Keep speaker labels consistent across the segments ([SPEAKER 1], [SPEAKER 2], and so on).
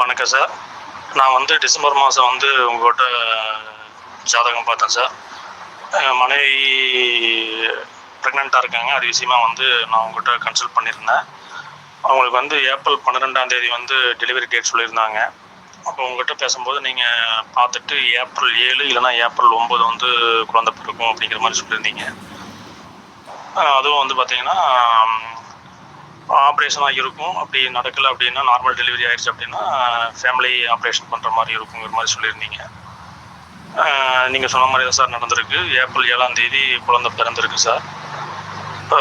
[SPEAKER 1] வணக்கம் சார். நான் வந்து டிசம்பர் மாதம் வந்து உங்கள்கிட்ட ஜாதகம் பார்த்தேன் சார். மனைவி ப்ரெக்னெண்ட்டாக இருக்காங்க. அது விஷயமா வந்து நான் உங்கள்கிட்ட கன்சல்ட் பண்ணியிருந்தேன். அவங்களுக்கு வந்து ஏப்ரல் பன்னிரெண்டாம் தேதி வந்து டெலிவரி டேட் சொல்லியிருந்தாங்க. அப்போ உங்கள்கிட்ட பேசும்போது நீங்கள் பார்த்துட்டு ஏப்ரல் ஏழு இல்லைன்னா ஏப்ரல் ஒம்பது வந்து குழந்தை பிறக்கும் அப்படிங்கிற மாதிரி சொல்லியிருந்தீங்க. அதுவும் வந்து பார்த்தீங்கன்னா ஆப்ரேஷனாக இருக்கும். அப்படி நடக்கலை அப்படின்னா நார்மல் டெலிவரி ஆயிடுச்சு அப்படின்னா ஃபேமிலி ஆப்ரேஷன் பண்ணுற மாதிரி இருக்குங்கிற மாதிரி சொல்லியிருந்தீங்க. நீங்கள் சொன்ன மாதிரி தான் சார் நடந்திருக்கு. ஏப்ரல் ஏழாம் தேதி குழந்தை பிறந்திருக்கு சார்.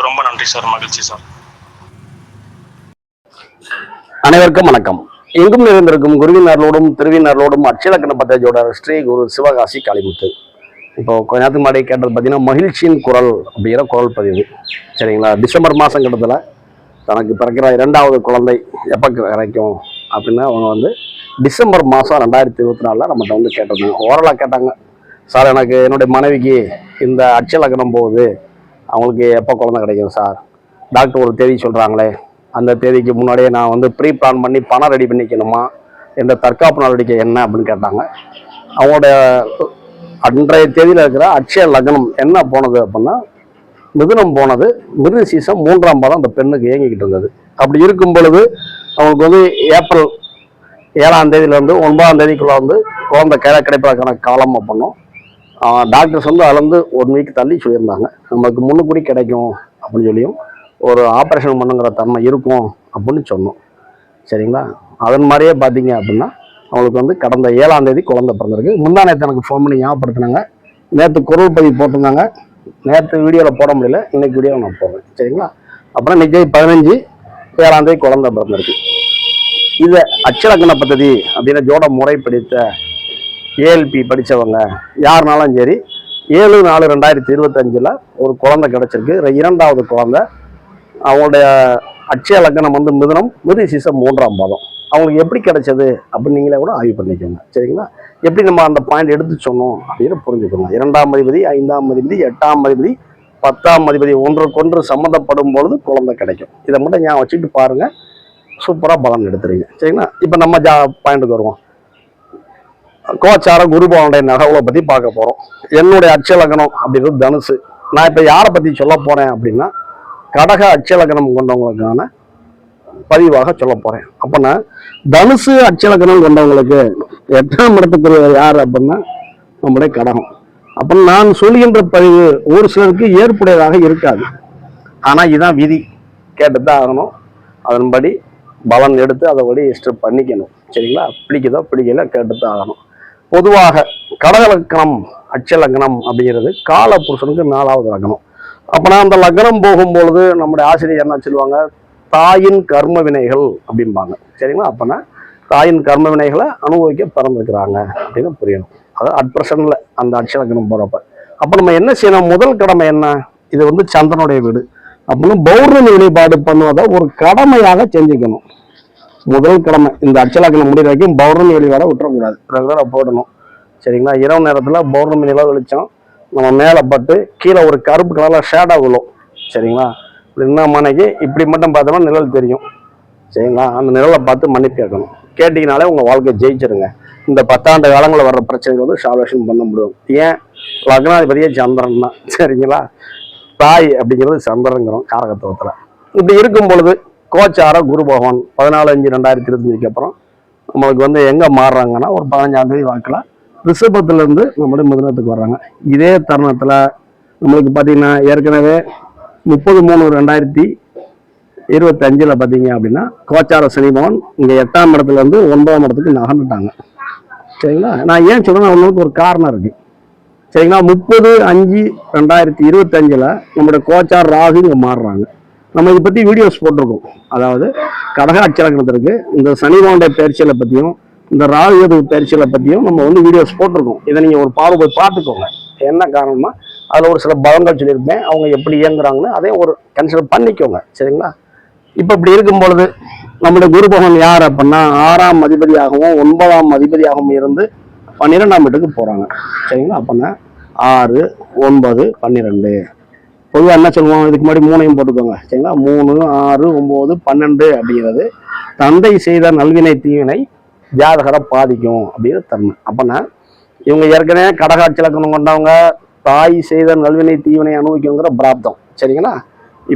[SPEAKER 1] ரொம்ப நன்றி சார். மகிழ்ச்சி சார்.
[SPEAKER 2] அனைவருக்கும் வணக்கம். எங்கும் நிறைந்திருக்கும் குருவினர்களோடும் திருவினர்களோடும் அட்சலக்கண பத்தாஜியோட ஸ்ரீ குரு சிவகாசி காளிமுத்து. இப்போ கொஞ்ச நேரத்துக்கு முன்னாடி கேட்டது பார்த்தீங்கன்னா மகிழ்ச்சியின் குரல் அப்படிங்கிற குரல் பதிவு. சரிங்களா? டிசம்பர் மாதம் கிட்டத்தில் தனக்கு பிறக்கிற இரண்டாவது குழந்தை எப்போ கிடைக்கும் அப்படின்னு அவங்க வந்து டிசம்பர் மாதம் ரெண்டாயிரத்தி இருபத்தி நாலில் நம்மகிட்ட வந்து கேட்டிருந்தாங்க. ஓரலாக கேட்டாங்க. சார் எனக்கு என்னுடைய மனைவிக்கு இந்த அட்சலக்கணம் போகுது. அவங்களுக்கு எப்போ குழந்தை கிடைக்கும் சார்? டாக்டர் ஒரு தேதி சொல்கிறாங்களே அந்த தேதிக்கு முன்னாடியே நான் வந்து ப்ரீ பிளான் பண்ணி பணம் ரெடி பண்ணிக்கணுமா? இந்த தற்காப்பு நடவடிக்கை என்ன அப்படின்னு கேட்டாங்க. அவங்களோட அன்றைய தேதியில் இருக்கிற அட்சய லக்னம் என்ன போனது அப்படின்னா மிதுனம் போனது மிருக சீசம் மூன்றாம் பாதம் அந்த பெண்ணுக்கு இயங்கிக்கிட்டு இருந்தது. அப்படி இருக்கும் பொழுது அவங்களுக்கு வந்து ஏப்ரல் ஏழாம் தேதியிலேருந்து ஒன்பதாம் தேதிக்குள்ள வந்து குழந்தை கையில கிடைப்பதற்கான காலமாக பண்ணோம் டாக்டர்ஸ் வந்து அளந்து ஒன் வீக் தள்ளி சொல்லியிருந்தாங்க. நமக்கு முன்னுக்குடி கிடைக்கும் அப்படின்னு சொல்லியும் ஒரு ஆப்ரேஷன் பண்ணுங்கிற தன்மை இருக்கும் அப்படின்னு சொன்னோம். சரிங்களா? அதன் மாதிரியே பார்த்தீங்க அப்படின்னா அவங்களுக்கு வந்து கடந்த ஏழாம் தேதி குழந்தை பிறந்திருக்கு. முந்தா நேற்று எனக்கு ஃபோன் பண்ணி ஞாபகப்படுத்தினாங்க. நேற்று குரல் பதிவு போட்டிருந்தாங்க. நேற்று வீடியோவில் போட முடியல. இன்னைக்கு வீடியோவில் நான் போடுறேன். சரிங்களா? அப்புறம் இன்னைக்கு பதினஞ்சு ஏழாந்தேதி குழந்தை பிறந்திருக்கு. இதை அச்சலக்கண பദ്ധதி அப்படின்னா ஜோட முறை படித்த ஏஎல்பி படித்தவங்க யாருனாலும் சரி ஏழு நாலு ரெண்டாயிரத்தி இருபத்தஞ்சில் ஒரு குழந்தை கிடச்சிருக்கு. இரண்டாவது குழந்தை அவங்களுடைய அச்சய லக்னம் வந்து மிதுனம் மிருக சீசம் மூன்றாம் பாதம். அவங்களுக்கு எப்படி கிடைச்சது அப்படின்னு நீங்களே கூட ஆய்வு பண்ணிக்கோங்க. சரிங்களா? எப்படி நம்ம அந்த பாயிண்ட் எடுத்து சொன்னோம் அப்படின்னு புரிஞ்சுக்கோங்க. இரண்டாம் அதிபதி ஐந்தாம் அதிபதி எட்டாம் அதிபதி பத்தாம் அதிபதி ஒன்றுக்கொன்று சம்மந்தப்படும் பொழுது குழந்தை கிடைக்கும். இதை மட்டும் ஞாபகம் வச்சுட்டு பாருங்கள் சூப்பராக பலன் எடுத்துறீங்க. சரிங்களா? இப்போ நம்ம ஜா பாயிண்ட்டுக்கு வருவோம். கோச்சாரம் குருபவனுடைய நகவலை பற்றி பார்க்க போகிறோம் என்னுடைய அச்சலக்கணம் அப்படின்றது தனுசு. நான் இப்போ யாரை பற்றி சொல்ல போகிறேன் அப்படின்னா கடக அச்சலக்கணம் கொண்டவங்களுக்கான பதிவாக சொல்ல போகிறேன் அப்போனா தனுசு அச்சலக்கணம் கொண்டவங்களுக்கு எட்டாம் இடத்துக்குரியவர் யார் அப்படின்னா நம்முடைய கடகம். அப்போ நான் சொல்கின்ற பதிவு ஒரு சிலருக்கு ஏற்புடையதாக இருக்காது. ஆனால் இதுதான் விதி. கேட்டுதான் ஆகணும். அதன்படி பலன் எடுத்து அதை ஸ்டெப் பண்ணிக்கணும். சரிங்களா? பிடிக்குதோ பிடிக்கல கேட்டுத்தான் ஆகணும். பொதுவாக கடகலக்கணம் அச்சலக்கணம் அப்படிங்கிறது கால புருஷனுக்கு நாலாவது லக்னம் அப்போனா அந்த லக்னம் போகும்பொழுது நம்முடைய ஆசிரியர் என்ன சொல்லுவாங்க? தாயின் கர்ம வினைகள் அப்படிம்பாங்க. சரிங்களா? அப்போனா தாயின் கர்ம வினைகளை அனுபவிக்க பிறந்திருக்கிறாங்க அப்படின்னு புரியணும். அதாவது அட் அந்த அட்சலக்கணம் போகிறப்ப அப்போ நம்ம என்ன செய்யணும்? முதல் கடமை என்ன? இது வந்து சந்திரனுடைய வீடு. அப்படின்னு பௌர்ணமி வழிபாடு பண்ணுவதை ஒரு கடமையாக செஞ்சுக்கணும். முதல் கடமை. இந்த அச்சலாக்கணம் முடிகிற வரைக்கும் பௌர்ணமி வழிபாடை விட்டுறக்கூடாது. ரெகுலராக போடணும். சரிங்களா? இரவு நேரத்தில் பௌர்ணமி நிலவு வெளிச்சம் நம்ம மேலே பட்டு கீழே ஒரு கருப்பு கலரில் ஷேடாக விழும் சரிங்களா? இப்படி என்ன மனைக்கு இப்படி மட்டும் பார்த்தோம்னா நிழல் தெரியும். சரிங்களா? அந்த நிழலை பார்த்து மன்னிப்பு கேட்கணும். கேட்டிங்கனாலே உங்கள் வாழ்க்கை ஜெயிச்சிருங்க. இந்த பத்தாண்டு காலங்களில் வர்ற பிரச்சனைகள் வந்து சால்வேஷன் பண்ண முடியும். ஏன்? லக்னாதிபதியே சந்திரன் தான். சரிங்களா? தாய் அப்படிங்கிறது சந்திரங்கிறோம் காரகத்துவத்தில் இப்படி இருக்கும் பொழுது கோச்சார குரு பகவான் பதினாலு அஞ்சு ரெண்டாயிரத்தி இருபத்தஞ்சுக்கு அப்புறம் நம்மளுக்கு வந்து எங்கே மாறுறாங்கன்னா ஒரு பதினஞ்சாம் தேதி வாக்கில் ரிஷபத்துலேருந்து நம்மளுடைய மிதுனத்துக்கு வர்றாங்க. இதே தருணத்தில் நம்மளுக்கு பார்த்தீங்கன்னா ஏற்கனவே முப்பது மூணு ரெண்டாயிரத்தி இருபத்தஞ்சில் பார்த்தீங்க அப்படின்னா கோச்சார சனிபவன் இங்கே எட்டாம் இடத்துல இருந்து ஒன்பதாம் இடத்துக்கு நகர்ந்துட்டாங்க. சரிங்களா? நான் ஏன் சொல்கிறேன் அவங்களுக்கு ஒரு காரணம் இருக்குது சரிங்களா? முப்பது அஞ்சு ரெண்டாயிரத்தி இருபத்தஞ்சில் நம்மளுடைய கோச்சார் ராகு இங்கே மாறுறாங்க. நம்ம இதை பற்றி வீடியோஸ் போட்டிருக்கோம். அதாவது கடக அச்சலக்கணத்திற்கு இந்த சனி பயிற்சியில் பயிற்சிகளை பற்றியும் இந்த ராகு கேது பயிற்சிகளை பற்றியும் நம்ம வந்து வீடியோஸ் போட்டிருக்கோம். இதை நீங்கள் ஒரு பார்வை போய் பார்த்துக்கோங்க. என்ன காரணமாக அதில் ஒரு சில பலங்கள் சொல்லியிருப்பேன் அவங்க எப்படி இயங்குறாங்கன்னு அதையும் ஒரு கன்சிடர் பண்ணிக்கோங்க. சரிங்களா? இப்போ இப்படி இருக்கும் பொழுது நம்முடைய குரு பகவான் யார் அப்படின்னா ஆறாம் அதிபதியாகவும் ஒன்பதாம் அதிபதியாகவும் இருந்து பன்னிரெண்டாம் வீட்டுக்கு போகிறாங்க சரிங்களா? அப்படின்னா ஆறு ஒன்பது பன்னிரெண்டு. பொதுவாக என்ன சொல்லுவோம் இதுக்கு முன்னாடி மூணையும் போட்டுக்கோங்க. சரிங்களா? மூணு ஆறு ஒம்பது பன்னெண்டு அப்படிங்கிறது தந்தை செய்த நல்வினை தீவினை ஜாதகரை பாதிக்கும் அப்படின்னு தன்மை அப்போனா இவங்க ஏற்கனவே கடகாட்சி இலக்கணம் கொண்டவங்க தாய் செய்த நல்வினை தீவினை அனுபவிக்கணுங்கிற பிராப்தம். சரிங்களா?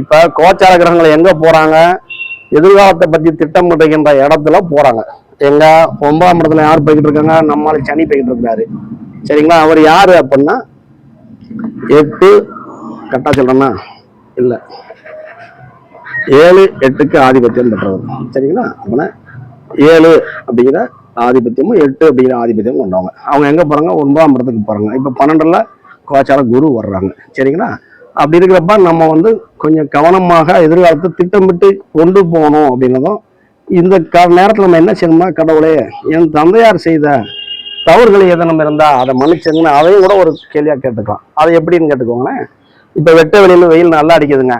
[SPEAKER 2] இப்போ கோச்சார கிரகங்கள் எங்கே போகிறாங்க எதிர்காலத்தை பத்தி திட்டமிடுகின்ற இடத்துல போகிறாங்க எங்க ஒன்பதாம் இடத்துல யார் போய்கிட்டு இருக்காங்க? நம்மளால சனி போய்கிட்டு இருக்கிறாரு. சரிங்களா? அவர் யார் அப்படின்னா எட்டு கரெக்டாக சொல்கிறேன்னா இல்லை. ஏழு எட்டுக்கு ஆதிபத்தியம் பெற்றவர். சரிங்களா? அப்படின்னா ஏழு அப்படிங்கிற ஆதிபத்தியமும் எட்டு அப்படிங்கிற ஆதிபத்தியமும் கொண்டவங்க. அவங்க எங்கே போகிறாங்க ஒன்பதாம் இடத்துக்கு போகிறாங்க இப்போ பன்னெண்டில் கோச்சார குரு வர்றாங்க. சரிங்களா? அப்படி இருக்கிறப்ப நம்ம வந்து கொஞ்சம் கவனமாக எதிர்காலத்தை திட்டமிட்டு கொண்டு போகணும் அப்படின்னதும் இந்த க நேரத்தில் நம்ம என்ன செய்யணும்னா கடவுளே என் தந்தையார் செய்த தவறுகள் எதனும் இருந்தால் அதை மன்னிச்சிருங்கன்னு அதையும் கூட ஒரு கேள்வியாக கேட்டுக்கலாம். அதை எப்படின்னு கேட்டுக்கோங்களேன். இப்போ வெட்ட வெளியில் வெயில் நல்லா அடிக்குதுங்க.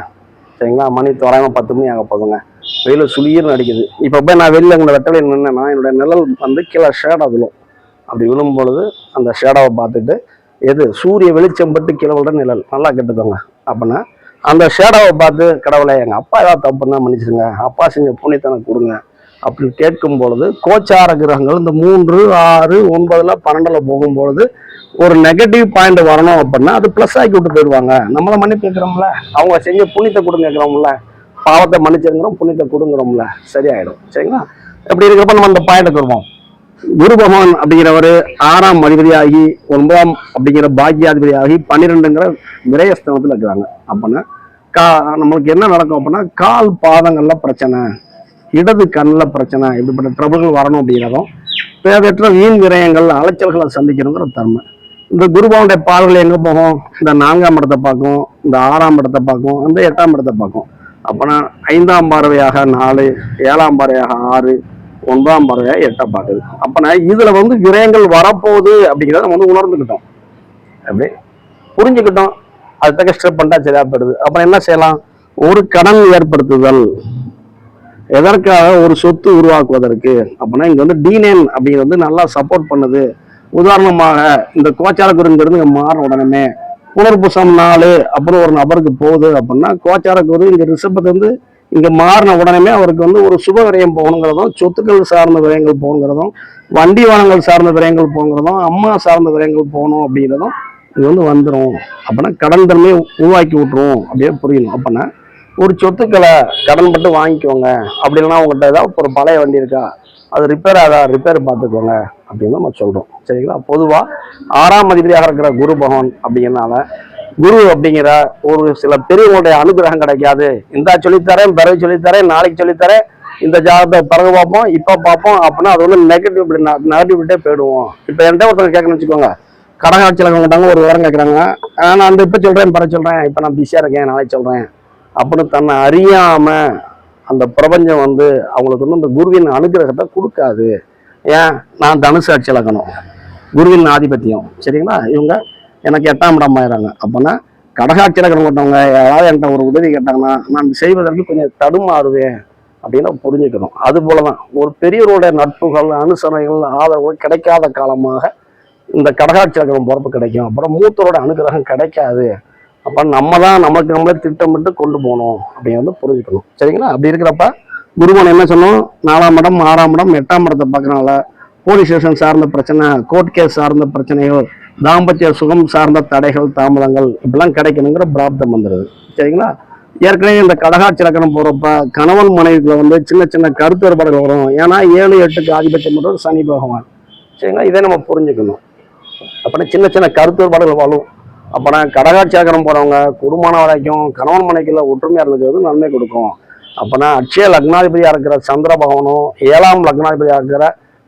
[SPEAKER 2] சரிங்களா? மணி தோராயமாக பத்து மணி ஆக போதுங்க வெயில் சுளீர்னு அடிக்குது. இப்போ போய் நான் வெளியில் உங்களை வெட்ட வெளியில் நின்னேன்னா என்னுடைய நிழல் வந்து கீழே ஷேடோ விழும். அப்படி விழும் பொழுது அந்த ஷேடாவை பார்த்துட்டு எது? சூரிய வெளிச்சம் பட்டு கிழவுட நிழல். நல்லா கேட்டுக்கோங்க. அப்படின்னா அந்த ஷேடோவை பார்த்து கடவுளை எங்கள் அப்பா ஏதாவது தப்புன்னா பண்ணா மன்னிச்சிருங்க. அப்பா செஞ்ச புண்ணியத்தனை கொடுங்க. அப்படின்னு கேட்கும் பொழுது கோச்சார கிரகங்கள் இந்த மூன்று ஆறு ஒன்பதுல பன்னெண்டுல போகும்பொழுது ஒரு நெகட்டிவ் பாயிண்ட் வரணும் அப்படின்னா அது ப்ளஸ் ஆக்கி விட்டு போயிடுவாங்க. நம்மளை மன்னிப்பு கேட்குறோம்ல. அவங்க செஞ்ச புண்ணியத்தை கொடுங்க கேட்குறோம்ல. பாவத்தை மன்னிச்சிருக்கிறோம் புண்ணியத்தை கொடுங்குறோம்ல. சரியாயிடும். சரிங்களா? எப்படி இருக்கிறப்ப நம்ம அந்த பாயிண்ட்டுக்கு வருவோம் குரு பகவான் அப்படிங்கிறவர் ஆறாம் அதிபதியாகி ஒன்பதாம் அப்படிங்கிற பாக்கியாதிபதியாகி பன்னிரெண்டுங்கிற விரயஸ்தனத்தில் இருக்கிறாங்க. அப்படின்னா கா நம்மளுக்கு என்ன நடக்கும் அப்படின்னா கால் பாதங்கள்ல பிரச்சனை இடது கண்ணில் பிரச்சனை இப்படிப்பட்ட ட்ரபிள்கள் வரணும் அப்படிங்கிறதும் தேவையற்ற வீண் விரயங்கள் அலைச்சல்களை சந்திக்கணுங்கிற தன்மை. இந்த குருபாவுடைய பால்கள் எங்கே போகும்? இந்த நான்காம் இடத்தை பார்க்கும் இந்த ஆறாம் இடத்தை பார்க்கும் இந்த எட்டாம் இடத்தை பார்க்கும். அப்போனா ஐந்தாம் பார்வையாக நாலு ஏழாம் பார்வையாக ஆறு ஒன்றாம் பார்வையாக எட்டாம் பார்க்குது அப்போனா இதில் வந்து விரயங்கள் வரப்போகுது அப்படிங்கிறத நம்ம வந்து உணர்ந்துக்கிட்டோம். அப்படி புரிஞ்சுக்கிட்டோம். அது தக்க ஸ்டெப் பண்ணிட்டா சரியா போயிடுது அப்புறம் என்ன செய்யலாம்? ஒரு கடன் ஏற்படுத்துதல். எதற்காக ஒரு சொத்து உருவாக்குவதற்கு? அப்படின்னா இங்கே வந்து டீனேன் அப்படிங்கிறது வந்து நல்லா சப்போர்ட் பண்ணுது. உதாரணமாக இந்த கோச்சார குருங்கிறது இங்க மாறின உடனே. புனர்புசம் நாலு அப்புறம் ஒரு நபருக்கு போகுது அப்படின்னா கோச்சார குரு இங்க ரிஷபத்து வந்து இங்கே மாறின உடனே அவருக்கு வந்து ஒரு சுப விரயம் போகணுங்கிறதும் சொத்துக்கள் சார்ந்த விரயங்கள் போகணுங்கிறதும் வண்டி வாகனங்கள் சார்ந்த விரயங்கள் போகணுங்கிறதும் அம்மா சார்ந்த விரயங்கள் போகணும் அப்படிங்கிறதும் இது வந்து வந்துடும் அப்படின்னா கடன் தன்மையை உருவாக்கி விட்டுரும் அப்படியே புரியணும். அப்படின்னா ஒரு சொத்துக்களை கடன் பட்டு வாங்கிக்கோங்க. அப்படி இல்லைனா உங்கள்கிட்ட ஏதாவது ஒரு பழைய வண்டி இருக்கா? அது ரிப்பேர் ஆகா ரிப்பேர் பார்த்துக்கோங்க அப்படின்னு நம்ம சொல்கிறோம் சரிங்களா? பொதுவாக ஆறாம் அதிபதியாக இருக்கிற குரு பகவான் அப்படிங்கிறனால குரு அப்படிங்கிற ஒரு சில பெரியவங்களுடைய அனுகிரகம் கிடைக்காது. இந்த சொல்லித்தரேன் பிறகு சொல்லித்தரேன் நாளைக்கு சொல்லித்தரேன். இந்த ஜாதகத்தை பிறகு பார்ப்போம் இப்போ பார்ப்போம் அப்படின்னா அது வந்து நெகட்டிவ் இப்படி நெகட்டிவிட்டே போயிடுவோம். இப்போ என்கிட்ட ஒருத்தர் கேட்கணும்னு வச்சுக்கோங்க. கடகாட்சியில் கேட்டாங்க ஒரு விவரம் கேட்குறாங்க. நான் அந்த இப்போ சொல்கிறேன் பிறகு சொல்கிறேன் இப்போ நான் பிஸியாக இருக்கேன் நாளைக்கு சொல்கிறேன் அப்படின்னு தன்னை அறியாம அந்த பிரபஞ்சம் வந்து அவங்களுக்கு வந்து அந்த குருவின் அனுகிரகத்தை கொடுக்காது. ஏன்? நான் தனுசு அட்சி குருவின் ஆதிபத்தியம். சரிங்களா? இவங்க எனக்கு எட்டாம் இடம் ஆயிடுறாங்க அப்போனா கடகாட்சியில் இலக்கணம் யாராவது என்கிட்ட ஒரு உதவி கேட்டாங்கன்னா நான் செய்வதற்கு கொஞ்சம் தடுமாறுவேன் அப்படின்னு புரிஞ்சுக்கணும். அது போலதான் ஒரு பெரியவருடைய நட்புகள் அனுசரணைகள் ஆதரவுகள் கிடைக்காத காலமாக இந்த கடகாட்சி கிரகம் பிறப்பு கிடைக்கும். அப்புறம் மூத்தரோட அனுகிரகம் கிடைக்காது. அப்போ நம்ம தான் நமக்கு நம்மளே திட்டமிட்டு கொண்டு போகணும் அப்படிங்கிறத புரிஞ்சுக்கணும். சரிங்களா? அப்படி இருக்கிறப்ப குருவன் என்ன சொன்னோம் நாலாம் இடம் ஆறாம் இடம் எட்டாம் இடத்தை பார்க்கறனால போலீஸ் ஸ்டேஷன் சார்ந்த பிரச்சனை கோர்ட் கேஸ் சார்ந்த பிரச்சனைகள் தாம்பத்திய சுகம் சார்ந்த தடைகள் தாமதங்கள் இப்படிலாம் கிடைக்கணுங்கிற பிராப்தம் வந்துடுது சரிங்களா? ஏற்கனவே இந்த கடகாட்சி லக்கணம் போகிறப்ப கணவன் மனைவிக்குள்ள வந்து சின்ன சின்ன கருத்து வேறுபாடுகள் வரும். ஏன்னா ஏழு எட்டுக்கு ஆதிபத்தியம் பண்ணுறது சனி பகவான். சரிங்களா? இதை நம்ம புரிஞ்சுக்கணும். அப்படின்னா சின்ன சின்ன கருத்து வேறுபாடுகள் வரும். அப்போனா கடகாட்சி லக்கணம் போகிறவங்க குடும்பமான வரைக்கும் கணவன் மனைக்குள்ள ஒற்றுமையாக இருக்கிறது நன்மை கொடுக்கும். அப்போனா அட்சய லக்னாதிபதியாக இருக்கிற சந்திர பகவானும் ஏழாம் லக்னாதிபதியாக இருக்கிற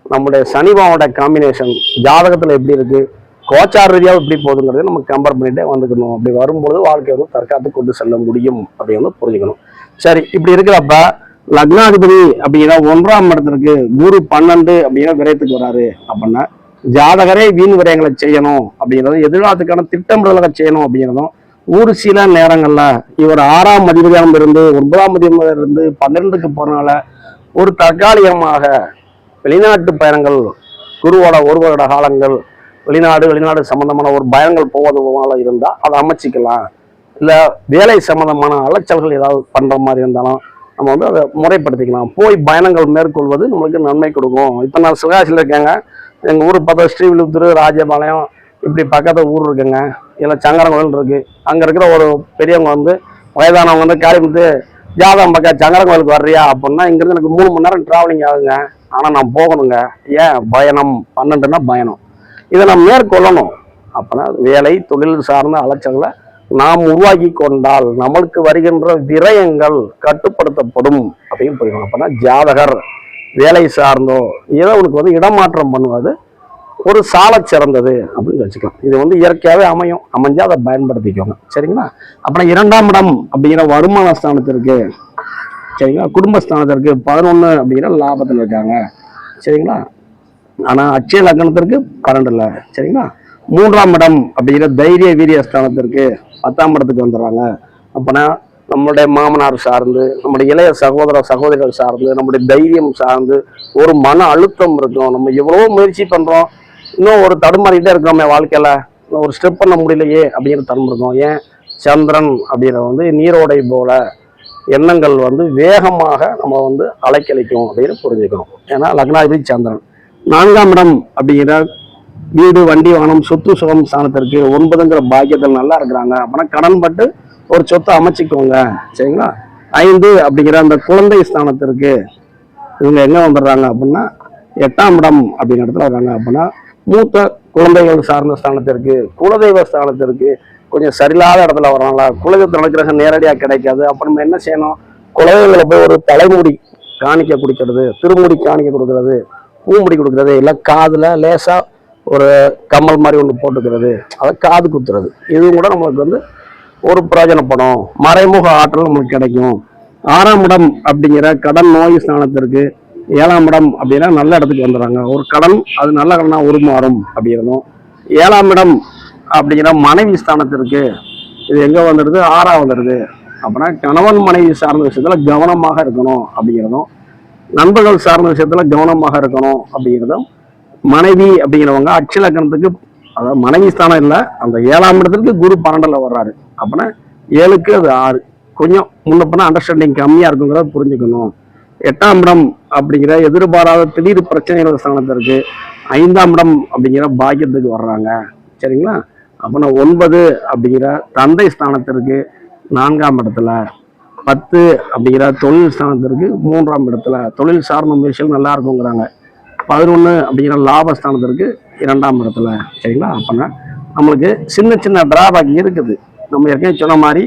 [SPEAKER 2] நம்முடைய சனி பகவானோட காம்பினேஷன் ஜாதகத்தில் எப்படி இருக்குது கோச்சார் ரீதியாக எப்படி போகுதுங்கிறத நம்ம கம்பேர் பண்ணிட்டே வந்துக்கணும். அப்படி வரும்பொழுது வாழ்க்கை வந்து தற்காத்து கொண்டு செல்ல முடியும் அப்படின்னு புரிஞ்சுக்கணும். சரி இப்படி இருக்கிறப்ப லக்னாதிபதி அப்படின்னா ஒன்றாம் இடத்திற்கு குரு பன்னெண்டு அப்படின்னா விரயத்துக்கு வராரு அப்படின்னா ஜாதகரே வீண் விரயங்களை செய்யணும் அப்படிங்கிறதும் எதிர்காலத்துக்கான திட்டமிடல்களை செய்யணும் அப்படிங்கிறதும் ஒரு சில நேரங்களில் இவர் ஆறாம் அதிபதியாக இருந்து ஒன்பதாம் அதிபதியாக இருந்து பன்னிரெண்டுக்கு போனால ஒரு தற்காலிகமாக வெளிநாட்டு பயணங்கள் குருவோட ஒரு வருட காலங்கள் வெளிநாடு வெளிநாடு சம்பந்தமான ஒரு பயங்கள் போவது போல இருந்தால் அதை அமைச்சிக்கலாம். இல்லை வேலை சம்மந்தமான அலைச்சல்கள் ஏதாவது பண்ணுற மாதிரி இருந்தாலும் நம்ம வந்து அதை முறைப்படுத்திக்கலாம். போய் பயணங்கள் மேற்கொள்வது நம்மளுக்கு நன்மை கொடுக்கும். இப்போ நான் சிவகாசியில் இருக்கேங்க. எங்கள் ஊர் பார்த்தா ஸ்ரீவில்லிபுத்தூர் ராஜபாளையம் இப்படி பக்கத்து ஊர் இருக்குங்க. இல்லை சங்கரங்கோவில் இருக்குது அங்கே இருக்கிற ஒரு பெரியவங்க வந்து வயதானவங்க வந்து காரியமுத்து ஜாதகம் பக்கம் சங்கரங்கோவிலுக்கு வர்றியா? அப்படின்னா இங்கேருந்து எனக்கு மூணு மணி நேரம் ட்ராவலிங் ஆகுங்க. ஆனால் நான் போகணுங்க. ஏன்? பயணம். பன்னெண்டுன்னா பயணம். இதை நாம் மேற்கொள்ளணும். அப்போனா வேலை தொழில் சார்ந்த அலைச்சல்களை நாம் உருவாக்கி கொண்டால் நம்மளுக்கு வருகின்ற விரயங்கள் கட்டுப்படுத்தப்படும் அப்படின்னு புரியணும் அப்போனா ஜாதகர் வேலை சார்ந்தோ ஏதோ உனக்கு வந்து இடமாற்றம் பண்ணுவது ஒரு சாலை சிறந்தது அப்படின்னு வச்சுக்கலாம். இது வந்து இயற்கையாகவே அமையும். அமைஞ்சா அதை பயன்படுத்திக்கோங்க. சரிங்களா? அப்புறம் இரண்டாம் இடம் அப்படிங்கிற வருமான ஸ்தானத்திற்கு சரிங்களா? குடும்பஸ்தானத்திற்கு பதினொன்று அப்படிங்கிற லாபத்தில் இருக்காங்க. சரிங்களா? ஆனால் அச்சய லக்னத்திற்கு பன்னெண்டுல சரிங்களா? மூன்றாம் இடம் அப்படிங்கிற தைரிய வீரிய ஸ்தானத்திற்கு பத்தாம் இடத்துக்கு வந்துடுறாங்க. அப்போனா நம்மளுடைய மாமனார் சார்ந்து நம்முடைய இளைய சகோதர சகோதரிகள் சார்ந்து நம்முடைய தைரியம் சார்ந்து ஒரு மன அழுத்தம் இருக்கும். நம்ம எவ்வளோ முயற்சி பண்ணுறோம் இன்னும் ஒரு தடுமாறிக்கிட்டே இருக்கிறோமே வாழ்க்கையில். ஒரு ஸ்டெப் பண்ண முடியலையே அப்படிங்கிற தடுமாறு ஏன்? சந்திரன் அப்படிங்கிற வந்து நீரோடை போல எண்ணங்கள் வந்து வேகமாக நம்ம வந்து அலைக்கழிக்கும் அப்படின்னு புரிஞ்சுக்கணும். ஏன்னா லக்னாதிபதி சந்திரன். நான்காம் இடம் அப்படிங்கிற வீடு வண்டி வாகனம் சொத்து சுகம் ஸ்தானத்திற்கு ஒன்பதுங்கிற பாக்கியத்தில் நல்லா இருக்கிறாங்க. அப்படின்னா கடன் பட்டு ஒரு சொத்தை அமைச்சிக்கோங்க. சரிங்களா? ஐந்து அப்படிங்கிற அந்த குழந்தை ஸ்தானத்திற்கு இவங்க எங்கே வந்துடுறாங்க அப்படின்னா எட்டாம் இடம் அப்படிங்கிற இடத்துல வர்றாங்க அப்படின்னா மூத்த குழந்தைகள் சார்ந்த ஸ்தானத்திற்கு குலதெய்வ ஸ்தானத்திற்கு கொஞ்சம் சரியில்லாத இடத்துல வராங்களா குலதெய்வத்தில் நடக்கிற நேரடியாக கிடைக்காது. அப்போ நம்ம என்ன செய்யணும்? குலதெய்வங்களை போய் ஒரு தலைமுடி காணிக்க குடிக்கிறது திருமுடி காணிக்க கொடுக்கறது. பூமுடி கொடுக்கறது இல்லை காதில் லேசாக ஒரு கம்மல் மாதிரி ஒன்று போட்டுக்கிறது அதை காது குத்துறது. இதுவும் கூட நம்மளுக்கு வந்து ஒரு பிரயோஜனப்படும் மறைமுக ஆற்றல் நம்மளுக்கு கிடைக்கும். ஆறாம் இடம் அப்படிங்கிற கடன் நோய் ஸ்தானத்திற்கு ஏழாம் இடம் அப்படின்னா நல்ல இடத்துக்கு வந்துடுறாங்க. ஒரு கடன் அது நல்ல கடனாக உருமாறும் அப்படிங்கிறதும் ஏழாம் இடம் அப்படிங்கிற மனைவி ஸ்தானத்திற்கு இது எங்கே வந்துடுது? ஆறா வந்துடுது. அப்படின்னா கணவன் மனைவி சார்ந்த விஷயத்தில் கவனமாக இருக்கணும் அப்படிங்கிறதும் நண்பர்கள் சார்ந்த விஷயத்துல கவனமாக இருக்கணும் அப்படிங்கிறதும் மனைவி அப்படிங்கிறவங்க அச்சலக்கணத்துக்கு அதாவது மனைவி ஸ்தானம் இல்லை அந்த ஏழாம் இடத்துக்கு குரு பன்னெண்டுல வர்றாரு. அப்படின்னா ஏழுக்கு அது ஆறு. கொஞ்சம் முன்ன பண்ண அண்டர்ஸ்டாண்டிங் கம்மியா இருக்குங்கிறத புரிஞ்சுக்கணும். எட்டாம் இடம் அப்படிங்கிற எதிர்பாராத திடீர் பிரச்சனைகள் ஸ்தானத்திற்கு ஐந்தாம் இடம் அப்படிங்கிற பாக்கியத்துக்கு வர்றாங்க. சரிங்களா? அப்போனா ஒன்பது அப்படிங்கிற தந்தை ஸ்தானத்திற்கு நான்காம் இடத்துல பத்து அப்படிங்கிற தொழில் ஸ்தானத்திற்கு மூன்றாம் இடத்துல தொழில் சார்ந்த முயற்சிகள் நல்லா இருக்குங்கிறாங்க. பதினொன்று அப்படிங்கிற லாபஸ்தானத்திற்கு இரண்டாம் இடத்துல. சரிங்களா? அப்போனா நம்மளுக்கு சின்ன சின்ன டிராபேக் இருக்குது. நம்ம ஏற்கனவே சொன்ன மாதிரி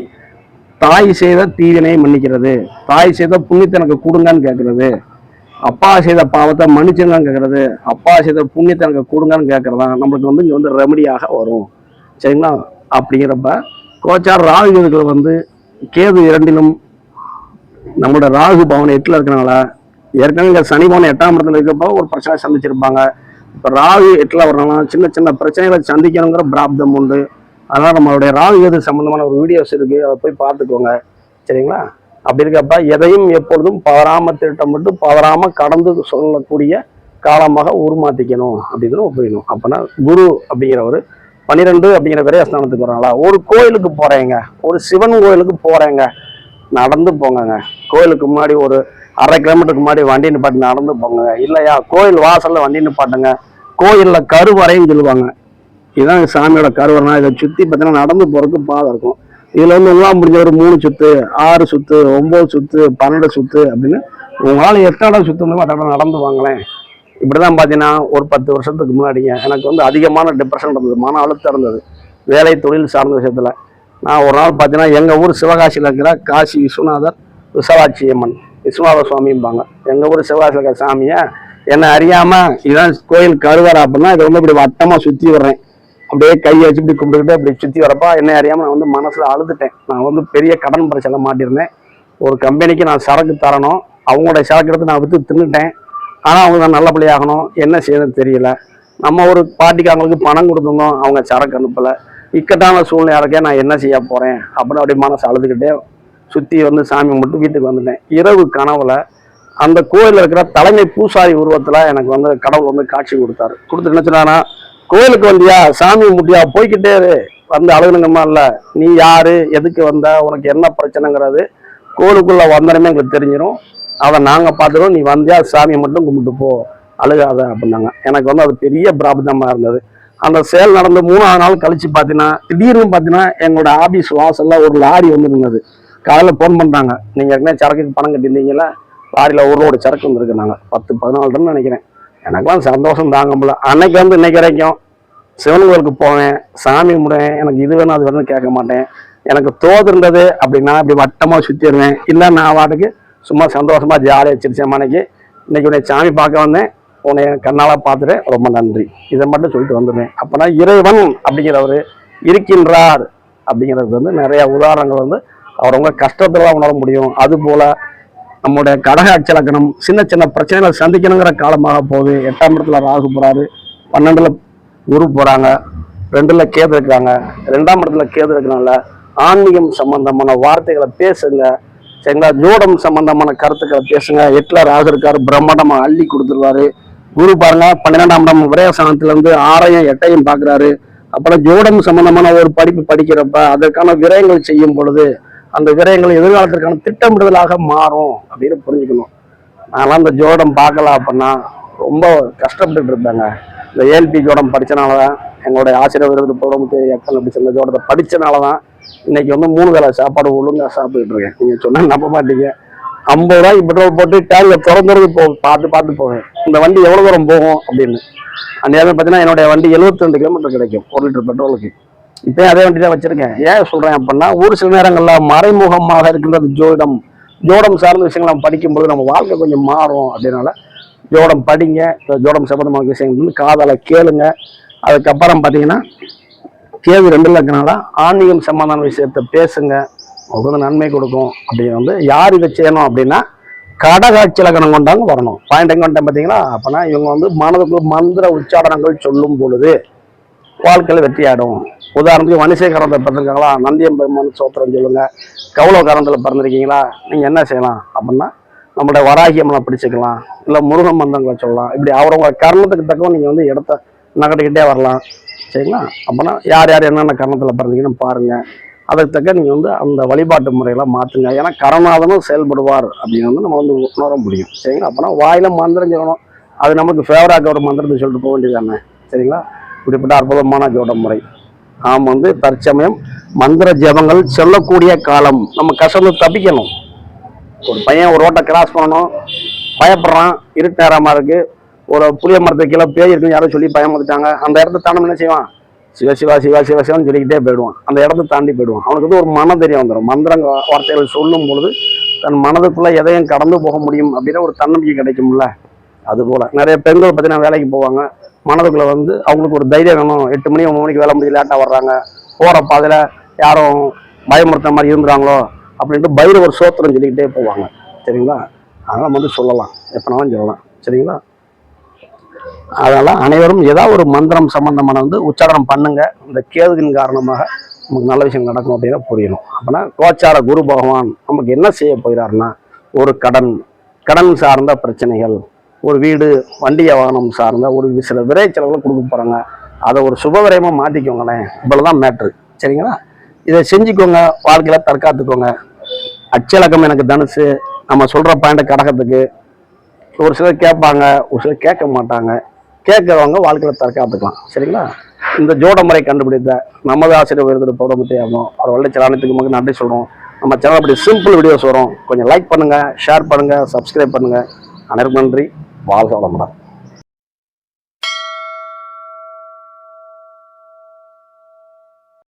[SPEAKER 2] தாய் செய்த தீவினை மன்னிக்கிறது. தாய் செய்த புண்ணியத்தை எனக்கு கொடுங்கன்னு கேட்கறது. அப்பா செய்த பாவத்தை மன்னிச்சுங்கன்னு கேட்கறது. அப்பா செய்த புண்ணியத்தை எனக்கு கொடுங்கன்னு கேட்கறதா நம்மளுக்கு வந்து இங்கே வந்து ரெமடியாக வரும். சரிங்களா? அப்படிங்கிறப்ப கோச்சார் ராகுகள் வந்து கேது இரண்டிலும் நம்மளோட ராகு பவன் எட்டில் இருக்கிறனால ஏற்கனவே இங்கே சனி பவன் எட்டாம் இடத்துல இருக்கப்போ ஒரு பிரச்சனை சந்திச்சிருப்பாங்க. இப்போ ராகு எட்டில் வரனால சின்ன சின்ன பிரச்சனைகளை சந்திக்கணுங்கிற பிராப்தம் உண்டு. அதனால் நம்மளுடைய ராகு எது சம்மந்தமான ஒரு வீடியோஸ் இருக்கு. அதை போய் பார்த்துக்கோங்க. சரிங்களா? அப்படி இருக்கப்ப எதையும் எப்பொழுதும் பவராம திட்டமிட்டு பவராம கடந்து சொல்லக்கூடிய காலமாக உருமாத்திக்கணும். அப்படின்னு புரியணும் அப்படின்னா குரு அப்படிங்கிறவர் பன்னிரெண்டு அப்படிங்கிற விரயஸ்தானத்துக்கு வராங்களா ஒரு கோயிலுக்கு போறேங்க. ஒரு சிவன் கோயிலுக்கு போறேங்க. நடந்து போங்கங்க. கோயிலுக்கு முன்னாடி ஒரு அரை கிலோமீட்டருக்கு முன்னாடி வண்டி நிப்பாட்டி நடந்து போங்க இல்லையா கோயில் வாசல்ல வண்டி நிப்பாட்டுங்க. கோயில்ல கருவறைன்னு சொல்லுவாங்க. இதுதான் சாமியோட கருவறைனா இதை சுத்தி பார்த்தீங்கன்னா நடந்து போறதுக்கு பாதை இருக்கும். இதுல வந்து உங்களால் முடிஞ்ச ஒரு மூணு சுத்து ஆறு சுத்து ஒன்பது சுத்து பன்னெண்டு சுத்து அப்படின்னு உங்களால் எத்தனை இடம் சுத்த முடியுமோ அத்தனை நடந்து வாங்களேன். இப்படிதான் பார்த்தீங்கன்னா ஒரு பத்து வருஷத்துக்கு முன்னாடிங்க எனக்கு வந்து அதிகமான டிப்ரெஷன் இருந்தது மன அழுத்தம் இருந்தது வேலை தொழில் சார்ந்த விஷயத்துல. நான் ஒரு நாள் பார்த்தீங்கன்னா எங்கள் ஊர் சிவகாசியில் இருக்கிற காசி விஸ்வநாதர் விசாலாட்சி அம்மன் விஸ்வநாத சுவாமிம்பாங்க எங்கள் ஊர் சிவகாசியில் இருக்கிற சாமியை என்னை அறியாமல் இதான் கோயில் கருவறை அப்படின்னா இதை வந்து இப்படி வட்டமாக சுற்றி வர்றேன். அப்படியே கையை வச்சு இப்படி கும்பிட்டுக்கிட்டு அப்படி சுற்றி வரப்போ என்னை அறியாமல் நான் வந்து மனசில் அழுதுட்டேன். நான் வந்து பெரிய கடன் பிரச்சனை மாட்டியிருந்தேன். ஒரு கம்பெனிக்கு நான் சரக்கு தரணும். அவங்களோட சரக்கு எடுத்து நான் விற்று தின்னுட்டேன். ஆனால் அவங்க நான் நல்லபடியாகணும் என்ன செய்யணும்னு தெரியல. நம்ம ஒரு பார்ட்டிக்கு அவங்களுக்கு பணம் கொடுத்துருந்தோம். அவங்க சரக்கு அனுப்பலை. இக்கட்டான சூழ்நிலை இருக்கே நான் என்ன செய்ய போகிறேன் அப்படின்னு அப்படியே மனசு அழுதுகிட்டே சுற்றி வந்து சாமி மட்டும் வீட்டுக்கு வந்துட்டேன். இரவு கனவுல அந்த கோயிலில் இருக்கிற தலைமை பூசாரி உருவத்தில் எனக்கு வந்து கடவுள் வந்து காட்சி கொடுத்தாரு. கொடுத்துட்டு என்ன சொன்னாரா கோயிலுக்கு வந்தியா? சாமி முட்டியா போய்க்கிட்டே வந்து அழுகுனுங்கம்மா இல்லை நீ யார்? எதுக்கு வந்த? உனக்கு என்ன பிரச்சனைங்கிறது கோயிலுக்குள்ளே வந்தனமே எங்களுக்கு தெரிஞ்சிடும் அதை நாங்கள் பார்த்துருவோம் நீ வந்தியா? சாமியை மட்டும் கும்பிட்டு போ. அழுகாத அப்படின்னாங்க. எனக்கு வந்து அது பெரிய பிராபதமாக இருந்தது. அந்த செயல் நடந்து மூணாவது நாள் கழிச்சு பார்த்தீங்கன்னா திடீர்னு பார்த்தீங்கன்னா எங்களோட ஆபீஸ் வாசல்ல ஒரு லாரி வந்து நின்னது. காலையில் ஃபோன் பண்ணுறாங்க நீங்கள் ஏற்கனவே சரக்குக்கு பணம் கட்டியிருந்தீங்களா லாரியில் ஒரு ரோடு சரக்கு வந்துருக்கு நாங்கள் பத்து பதினாலு டன் நினைக்கிறேன். எனக்கெல்லாம் சந்தோஷம் தாங்க முடியல. அன்னைக்கு வந்து இன்னைக்கு வரைக்கும் சிவன் கோயிலுக்கு போவேன் சாமி கும்பிடுவேன். எனக்கு இது வேணும் அது வேணும்னு கேட்க மாட்டேன். எனக்கு தோது இருந்தது அப்படின்னா இப்படி வட்டமாக சுற்றிடுவேன் இல்லை நான் வாட்டுக்கு சும்மா சந்தோஷமாக ஜாலியாக சிரிச்சமானைக்கு இன்னைக்கு உன்னை சாமி பார்க்க வந்தேன். உன்னை கண்ணால் பார்த்துட்டு ரொம்ப நன்றி. இதை மட்டும் சொல்லிட்டு வந்துடுவேன் அப்போனா இறைவன் அப்படிங்கிறவர் இருக்கின்றார் அப்படிங்கிறது வந்து நிறைய உதாரணங்கள் வந்து அவரவங்க கஷ்டத்துல உணர முடியும். அதுபோல் நம்முடைய கடக அச்சலக்கணம் சின்ன சின்ன பிரச்சனைகளை சந்திக்கணுங்கிற காலமாக போகுது. எட்டாம் இடத்துல ராகு போகிறாரு பன்னெண்டில் குரு போகிறாங்க ரெண்டில் கேது இருக்கிறாங்க. ரெண்டாம் இடத்துல கேது இருக்கிறனால ஆன்மீகம் சம்பந்தமான வார்த்தைகளை பேசுங்க. சரிங்களா? ஜோடம் சம்பந்தமான கருத்துக்களை பேசுங்க. எட்டில் ராகு இருக்காரு. பிரம்மாண்டமாக அள்ளி கொடுத்துருவாரு. குரு பாருங்க பன்னிரெண்டாம் இடம் விரயசானத்துல இருந்து ஆறையும் எட்டையும் பாக்குறாரு அப்புறம் ஜோடம் சம்பந்தமான ஒரு படிப்பு படிக்கிறப்ப அதற்கான விரயங்கள் செய்யும் பொழுது அந்த விரயங்கள் எதிர்காலத்திற்கான திட்டமிடுதலாக மாறும் அப்படின்னு புரிஞ்சுக்கணும். நான்லாம் இந்த ஜோடம் பார்க்கல அப்படின்னா ரொம்ப கஷ்டப்பட்டுட்டு இருப்பேங்க. இந்த ஏஎல்பி ஜோடம் படித்தனால தான் எங்களுடைய ஆசிரியர் விருது போடமுத்து எக்கல் அப்படி சொன்ன ஜோடத்தை படித்தனால தான் இன்னைக்கு வந்து மூணு வேளை சாப்பாடு ஒழுங்காக சாப்பிட்டுட்டு இருக்கேன். நீங்க நம்ப மாட்டீங்க. ஐம்பது ரூபாய்க்கு பெட்ரோல் போட்டு டேங்க்ல திறந்துறது போ பார்த்து பார்த்து போவேன். இந்த வண்டி எவ்வளோ தூரம் போகும் அப்படின்னு. அந்த நேரம் பார்த்தீங்கன்னா என்னுடைய வண்டி 72 ரெண்டு கிலோமீட்டர் கிடைக்கும் ஒரு லிட்டர் பெட்ரோலுக்கு இப்போ அதே வண்டி தான் வச்சிருக்கேன். ஏன் சொல்கிறேன் அப்படின்னா ஒரு சில நேரங்களில் மறைமுகமாக இருக்கின்றது ஜோடம் ஜோடம் சார்ந்த விஷயங்கள் நம்ம படிக்கும்போது நம்ம வாழ்க்கை கொஞ்சம் மாறும் அப்படின்னால ஜோடம் படிங்க ஜோடம் சம்பந்தமான விஷயங்கள் வந்து காதலை கேளுங்க. அதுக்கப்புறம் பார்த்தீங்கன்னா கேள்வி ரெண்டு இருக்கனால ஆன்மீகம் சம்பந்தமான விஷயத்த பேசுங்க. உங்களுக்கு வந்து நன்மை கொடுக்கும் அப்படின்னு வந்து யார் இதை செய்யணும் அப்படின்னா கடகாட்சி லக்கணம் கொண்டாங்க வரணும். பாயிண்ட் எங்க வந்துட்டேன் பார்த்தீங்களா? அப்போனா இவங்க வந்து மனதுக்கு மந்திர உச்சாரணங்கள் சொல்லும் பொழுது வாழ்க்கையில் வெற்றியாடும் உதாரணத்துக்கு வணிசேகரத்தை பிறந்திருக்காங்களா? நந்தியம் பெருமான் சோத்திரம் சொல்லுங்க. கௌலவகாரத்தில் பிறந்திருக்கீங்களா? நீங்கள் என்ன செய்யலாம்? அப்படின்னா நம்மளோட வராகியம்லாம் பிடிச்சிக்கலாம். இல்லை முருகன் மந்திரங்களை சொல்லலாம். இப்படி அவரவங்க கர்ணத்துக்கு தக்க நீங்கள் வந்து இடத்த நகட்டிக்கிட்டே வரலாம். சரிங்களா? அப்போனா யார் யார் என்னென்ன கர்ணத்தில் பிறந்தீங்கன்னு பாருங்கள் அதற்கு தக்க நீங்கள் வந்து அந்த வழிபாட்டு முறையெல்லாம் மாற்றுங்க ஏன்னா கரணாதனும் செயல்படுவார் அப்படின்னு வந்து நம்ம வந்து உணர முடியும். சரிங்களா? அப்போனா வாயில மந்திரம் சொல்லணும். அது நமக்கு ஃபேவராக ஒரு மந்திரத்தை சொல்லிட்டு போக வேண்டியதானே சரிங்களா? இப்படிப்பட்ட அற்புதமான ஜோட முறை. நாம் வந்து தற்சமயம் மந்திர ஜபங்கள் சொல்லக்கூடிய காலம். நம்ம கசந்து தப்பிக்கணும். ஒரு பையன் ஒரு ரோட்டை கிராஸ் பண்ணணும். பயப்படுறான். இருட்டு நேரமாக இருக்குது ஒரு புளிய மரத்துக்கு கீழே பேய் இருக்குன்னு யாரோ சொல்லி பயமுறுத்தாங்க அந்த இடத்த தானம் என்ன செய்வான்? சிவ சிவா சிவா சிவ சிவான்னு சொல்லிக்கிட்டே போயிடுவான். அந்த இடத்த தாண்டி போயிடுவான். அவனுக்கு வந்து ஒரு மன தெரியும் வந்துடும் மந்திரங்க வார்த்தைகள் சொல்லும் பொழுது தன் மனதுக்குள்ளே எதையும் கடந்து போக முடியும் அப்படின்னா ஒரு தன்னம்பிக்கை கிடைக்கும்ல. அதுபோல். நிறைய பெண்கள் பார்த்தீங்கன்னா வேலைக்கு போவாங்க. மனதுக்குள்ளே வந்து அவங்களுக்கு ஒரு தைரியம் வேணும். எட்டு மணி ஒம்பது மணிக்கு வேலை முடிஞ்சு லேட்டாக வர்றாங்க. போகிற பாதையில் யாரும் பயமுறுத்துற மாதிரி இருந்துறாங்களோ அப்படின்ட்டு பைரவர் சோத்திரம் சொல்லிக்கிட்டே போவாங்க. சரிங்களா? அதெல்லாம் வந்து சொல்லலாம். எப்போனாலும் சொல்லலாம். சரிங்களா? அதனால் அனைவரும் ஏதாவது ஒரு மந்திரம் சம்பந்தமான வந்து உச்சாரணம் பண்ணுங்க. இந்த கேதுவின் காரணமாக நமக்கு நல்ல விஷயம் நடக்கும் அப்படின்னா புரியணும். அப்படின்னா கோச்சார குரு பகவான் நமக்கு என்ன செய்ய போகிறாருன்னா ஒரு கடன் கடன் சார்ந்த பிரச்சனைகள் ஒரு வீடு வண்டிய வாகனம் சார்ந்த ஒரு சில விரை செலவுகள் கொடுக்க போகிறாங்க அதை ஒரு சுபவிரயமாக மாற்றிக்கோங்களேன் இவ்வளோதான் மேட்ரு சரிங்களா? இதை செஞ்சுக்கோங்க. வாழ்க்கையில் தற்காத்துக்கோங்க. அச்சலக்கம் எனக்கு தனுசு. நம்ம சொல்கிற பாயிண்ட் கடகத்துக்கு ஒரு சிலர் கேட்பாங்க ஒரு சிலர் கேட்க மாட்டாங்க. கேட்கறவங்க வாழ்க்கையில தற்காத்துக்கலாம். சரிங்களா? இந்த ஜோட முறை கண்டுபிடித்த நமது ஆசிரியர் விருது பௌடமுத்தி ஆகும் அவர் வள்ளி அனைத்துக்கு மக்கள் நன்றி சொல்கிறோம் நம்ம சேனல் அப்படி சிம்பிள் வீடியோஸ் வரும். கொஞ்சம் லைக் பண்ணுங்கள் ஷேர் பண்ணுங்கள் சப்ஸ்கிரைப் பண்ணுங்கள் அனைவருக்கும் நன்றி. வாழ்க வளமுடன்.